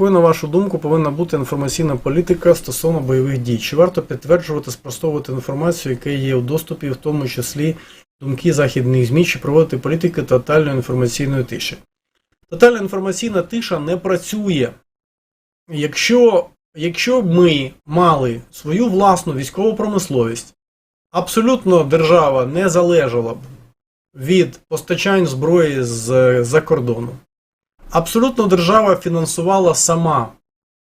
Якою, на вашу думку, повинна бути інформаційна політика стосовно бойових дій? Чи варто підтверджувати, спростовувати інформацію, яка є у доступі, в тому числі думки західних ЗМІ, чи проводити політики тотальної інформаційної тиші? Тотальна інформаційна тиша не працює. Якщо, якщо ми мали свою власну військову промисловість, абсолютно держава не залежала б від постачань зброї з-за кордону. Абсолютно держава фінансувала сама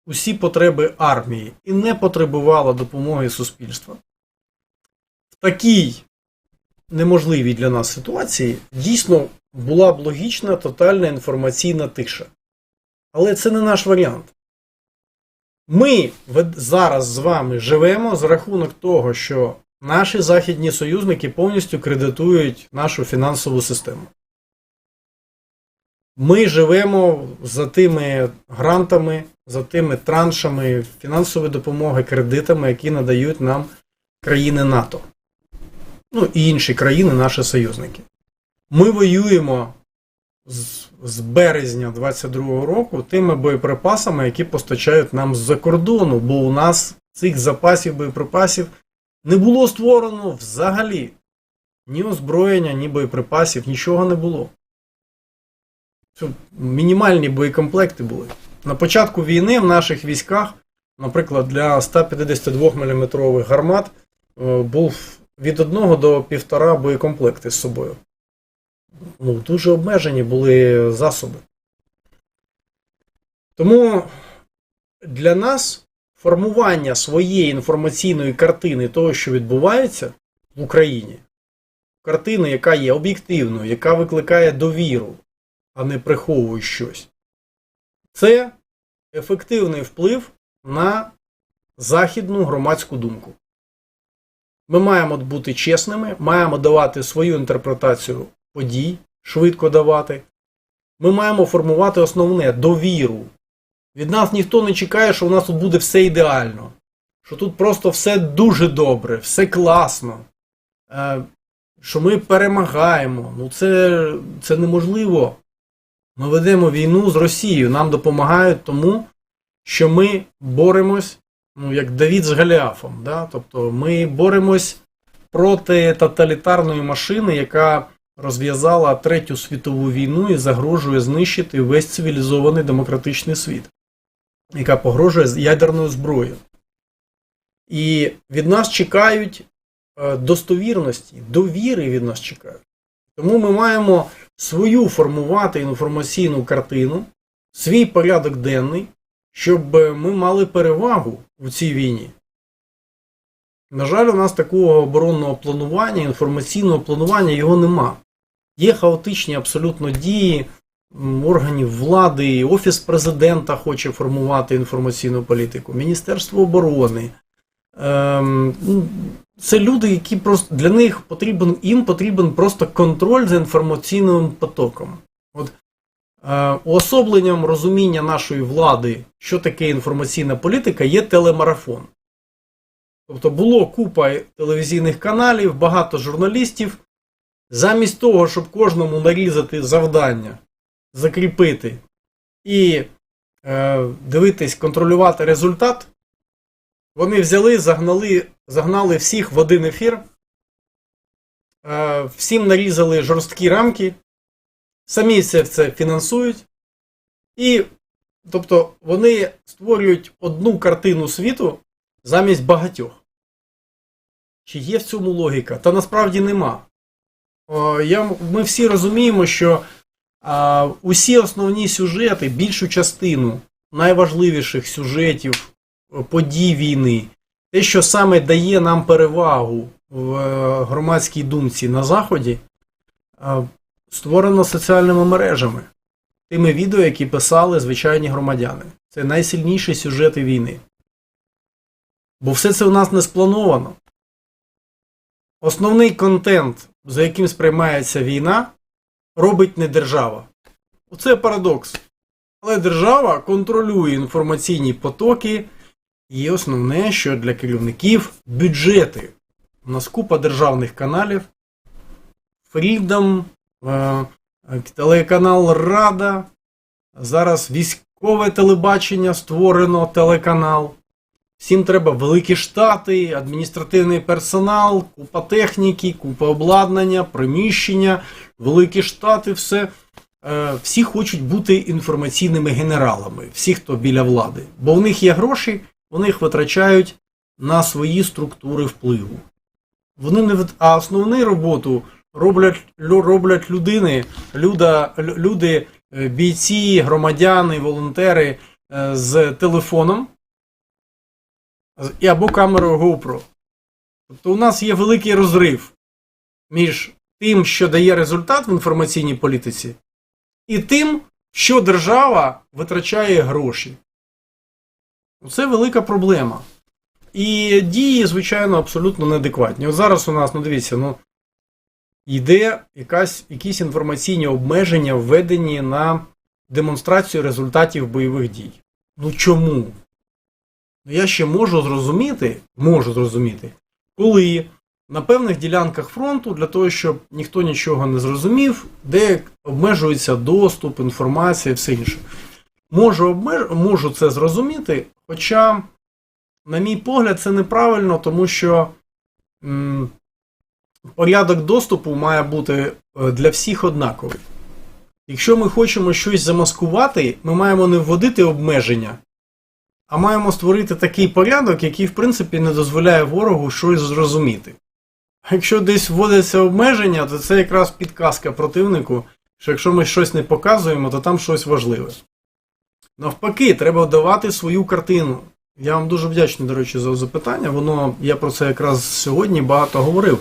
усі потреби армії і не потребувала допомоги суспільства. В такій неможливій для нас ситуації дійсно була б логічна тотальна інформаційна тиша. Але це не наш варіант. Ми зараз з вами живемо за рахунок того, що наші західні союзники повністю кредитують нашу фінансову систему. Ми живемо за тими грантами, за тими траншами фінансової допомоги, кредитами, які надають нам країни НАТО. Ну і інші країни, наші союзники. Ми воюємо з, з березня 22-го року тими боєприпасами, які постачають нам з-за кордону, бо у нас цих запасів боєприпасів не було створено взагалі. Ні озброєння, ні боєприпасів, нічого не було. Це мінімальні боєкомплекти були. На початку війни в наших військах, наприклад, для 152 мм гармат е, був від 1 до 1,5 боєкомплекти з собою. Ну, дуже обмежені були засоби. Тому для нас формування своєї інформаційної картини того, що відбувається в Україні, картини, яка є об'єктивною, яка викликає довіру, а не приховує щось, це ефективний вплив на західну громадську думку. Ми маємо бути чесними, маємо давати свою інтерпретацію подій, швидко давати. Ми маємо формувати основне довіру. Від нас ніхто не чекає, що у нас тут буде все ідеально, що тут просто все дуже добре, все класно, е, що ми перемагаємо. Ну це, це неможливо. Ми ведемо війну з Росією. Нам допомагають тому, що ми боремось, ну, як Давід з Голіафом. Да? Тобто ми боремось проти тоталітарної машини, яка розв'язала Третю світову війну і загрожує знищити весь цивілізований демократичний світ, яка погрожує ядерною зброєю. І від нас чекають е, достовірності, довіри від нас чекають. Тому ми маємо свою формувати інформаційну картину, свій порядок денний, щоб ми мали перевагу у цій війні. На жаль, у нас такого оборонного планування, інформаційного планування його нема. Є хаотичні абсолютно дії органів влади, Офіс президента хоче формувати інформаційну політику, Міністерство оборони. Ем, ну, це люди, які просто для них потрібен, їм потрібен просто контроль за інформаційним потоком. От е, уособленням розуміння нашої влади, що таке інформаційна політика, є телемарафон. Тобто було купа телевізійних каналів, багато журналістів. Замість того, щоб кожному нарізати завдання, закріпити і е, дивитись, контролювати результат, вони взяли, загнали, загнали всіх в один ефір, е, всім нарізали жорсткі рамки, самі це, це фінансують. І, тобто, вони створюють одну картину світу замість багатьох. Чи є в цьому логіка? Та насправді нема. Я, ми всі розуміємо, що а, усі основні сюжети, більшу частину найважливіших сюжетів е, подій війни, те, що саме дає нам перевагу в е, громадській думці на Заході, створено соціальними мережами, тими відео, які писали звичайні громадяни. Це найсильніші сюжети війни. Бо все це у нас не сплановано. Основний контент, за яким сприймається війна, робить не держава. Оце парадокс. Але держава контролює інформаційні потоки, і основне, що для керівників бюджети. У нас купа державних каналів. Freedom, е, телеканал Рада. Зараз військ... Кове телебачення створено телеканал. Всім треба великі штати, адміністративний персонал, купа техніки, купа обладнання, приміщення, великі штати, все. Е, Всі хочуть бути інформаційними генералами, всі, хто біля влади. Бо в них є гроші, вони їх витрачають на свої структури впливу. Вони не а основну роботу роблять, роблять людини, люда, люди, е, бійці, громадяни, волонтери е, з телефоном або камерою GoPro. Тобто у нас є великий розрив між тим, що дає результат в інформаційній політиці, і тим, що держава витрачає гроші. Це велика проблема. І дії, звичайно, абсолютно неадекватні. От зараз у нас, ну дивіться, ну, йде якась, якісь інформаційні обмеження, введені на демонстрацію результатів бойових дій. Ну чому? Ну, Я ще можу зрозуміти, можу зрозуміти, коли на певних ділянках фронту, для того, щоб ніхто нічого не зрозумів, де обмежується доступ, інформація і все інше. Можу, можу це зрозуміти, хоча, на мій погляд, це неправильно, тому що м, порядок доступу має бути е, для всіх однаковий. Якщо ми хочемо щось замаскувати, ми маємо не вводити обмеження, а маємо створити такий порядок, який, в принципі, не дозволяє ворогу щось зрозуміти. А якщо десь вводиться обмеження, то це якраз підказка противнику, що якщо ми щось не показуємо, то там щось важливе. Навпаки, треба давати свою картину. Я вам дуже вдячний, до речі, за запитання. Воно, я про це якраз сьогодні багато говорив,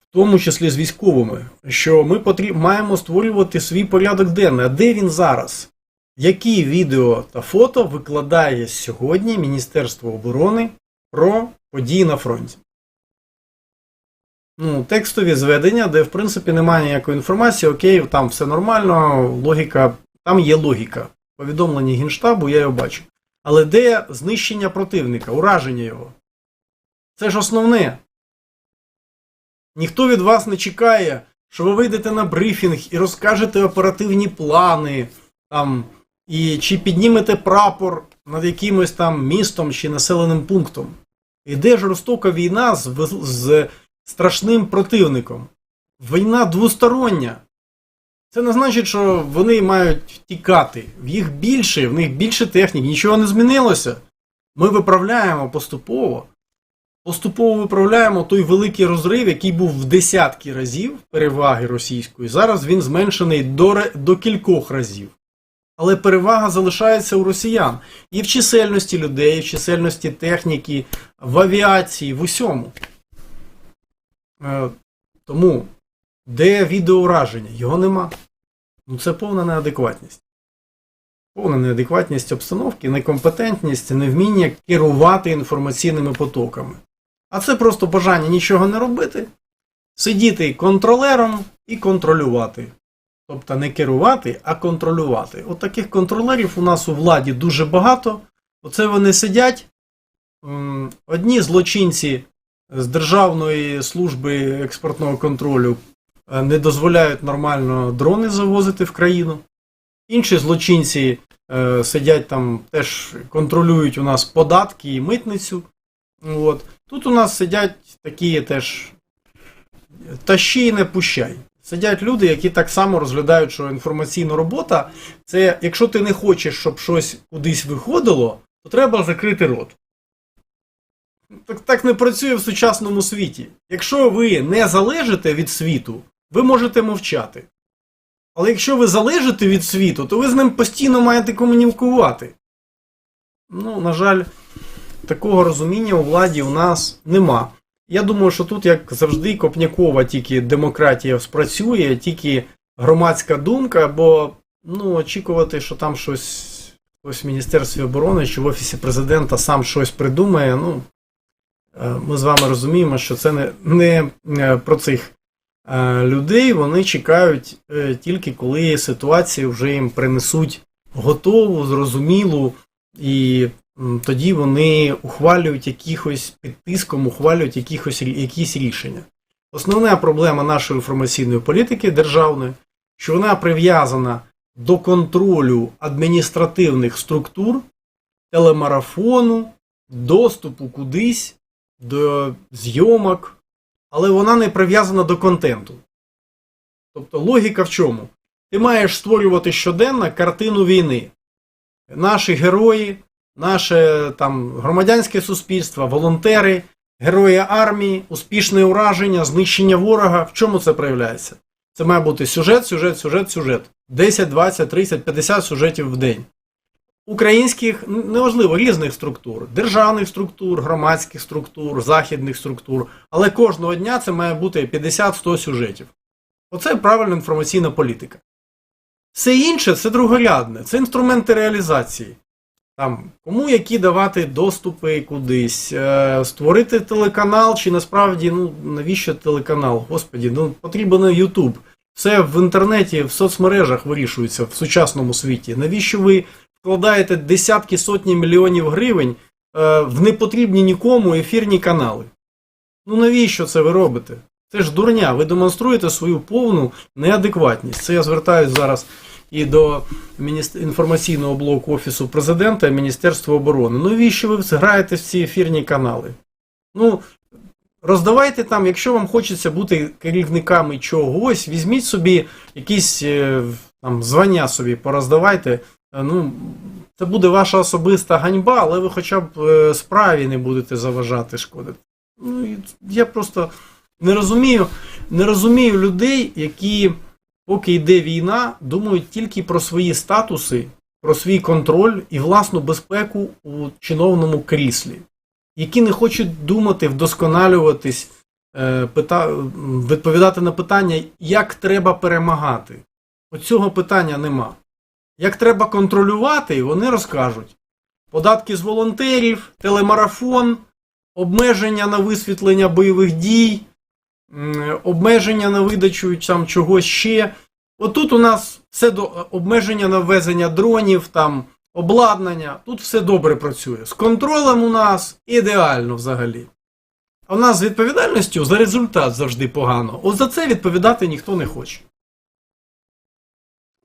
в тому числі з військовими, що ми потріб... маємо створювати свій порядок денний. А де він зараз? Які відео та фото викладає сьогодні Міністерство оборони про події на фронті? Ну, текстові зведення, де, в принципі, немає ніякої інформації, окей, там все нормально, логіка, там є логіка. Повідомлення Генштабу, я його бачу. Але де знищення противника, ураження його? Це ж основне. Ніхто від вас не чекає, що ви вийдете на брифінг і розкажете оперативні плани, там, і чи піднімете прапор над якимось там містом чи населеним пунктом. Іде жорстока війна з, з страшним противником. Війна двостороння. Це не значить, що вони мають тікати. В їх більше, в них більше технік, нічого не змінилося. Ми виправляємо поступово. Поступово виправляємо той великий розрив, який був в десятки разів переваги російської. Зараз він зменшений до, до кількох разів. Але перевага залишається у росіян. І в чисельності людей, і в чисельності техніки, в авіації, в усьому. Е, Тому, де відеоураження? Його нема. Ну це повна неадекватність. Повна неадекватність обстановки, некомпетентність, невміння керувати інформаційними потоками. А це просто бажання нічого не робити, сидіти контролером і контролювати. Тобто не керувати, а контролювати. От таких контролерів у нас у владі дуже багато. Оце вони сидять. Одні злочинці з Державної служби експортного контролю не дозволяють нормально дрони завозити в країну. Інші злочинці е, сидять там, теж контролюють у нас податки і митницю. От. Тут у нас сидять такі теж тащи і не пущай. Сидять люди, які так само розглядають, що інформаційна робота це якщо ти не хочеш, щоб щось кудись виходило, то треба закрити рот. Так, так не працює в сучасному світі. Якщо ви не залежите від світу, ви можете мовчати. Але якщо ви залежите від світу, то ви з ним постійно маєте комунікувати. Ну, на жаль, такого розуміння у владі у нас нема. Я думаю, що тут, як завжди, Копнякова тільки демократія спрацює, тільки громадська думка, бо ну, очікувати, що там щось хтось в Міністерстві оборони чи в Офісі президента сам щось придумає. Ну, е, ми з вами розуміємо, що це не, не е, про цих людей. Вони чекають е, тільки коли ситуацію вже їм принесуть готову, зрозумілу, і тоді вони ухвалюють якихось під тиском, ухвалюють якихось, якісь рішення. Основна проблема нашої інформаційної політики державної, що вона прив'язана до контролю адміністративних структур, телемарафону, доступу кудись, до зйомок, але вона не прив'язана до контенту. Тобто логіка в чому? Ти маєш створювати щоденно картину війни. Наші герої, наше там громадянське суспільство, волонтери, герої армії, успішне ураження, знищення ворога. В чому це проявляється? Це має бути сюжет, сюжет, сюжет, сюжет. 10, 20, 30, 50 сюжетів в день. Українських, неважливо, різних структур, державних структур, громадських структур, західних структур. Але кожного дня це має бути 50-100 сюжетів. Оце правильна інформаційна політика. Все інше це другорядне, це інструменти реалізації. Там, кому які давати доступи кудись, е, створити телеканал, чи насправді, ну, навіщо телеканал? Господі, ну потрібен YouTube. Все в інтернеті, в соцмережах вирішується в сучасному світі. Навіщо ви вкладаєте десятки сотні мільйонів гривень е, в непотрібні нікому ефірні канали? Ну навіщо це ви робите? Це ж дурня, ви демонструєте свою повну неадекватність. Це я звертаюся зараз і до інформаційного блоку Офісу президента і Міністерства оборони. Ну навіщо ви граєте в ці ефірні канали? Ну, роздавайте там, якщо вам хочеться бути керівниками чогось, візьміть собі якісь е, там звання собі, пороздавайте. Е, Ну, це буде ваша особиста ганьба, але ви хоча б е, справі не будете заважати шкодити. Ну, я просто не розумію, не розумію людей, які, поки йде війна, думають тільки про свої статуси, про свій контроль і власну безпеку у чиновному кріслі, які не хочуть думати, вдосконалюватись, е, пита... відповідати на питання, як треба перемагати. Оцього питання нема. Як треба контролювати, вони розкажуть. Податки з волонтерів, телемарафон, обмеження на висвітлення бойових дій, обмеження на видачу там чогось ще. Отут у нас все до обмеження на ввезення дронів, там обладнання. Тут все добре працює. З контролем у нас ідеально взагалі. А у нас з відповідальністю за результат завжди погано. От за це відповідати ніхто не хоче.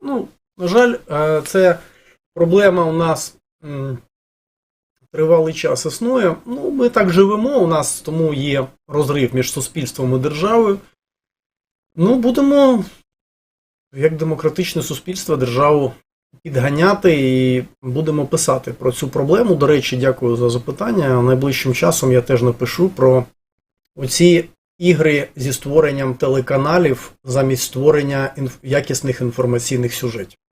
Ну, на жаль, е, це проблема у нас тривалий час існує. Ну, ми так живемо, у нас тому є розрив між суспільством і державою. Ну, будемо, як демократичне суспільство, державу підганяти і будемо писати про цю проблему. До речі, дякую за запитання. Найближчим часом я теж напишу про оці ігри зі створенням телеканалів замість створення якісних інформаційних сюжетів.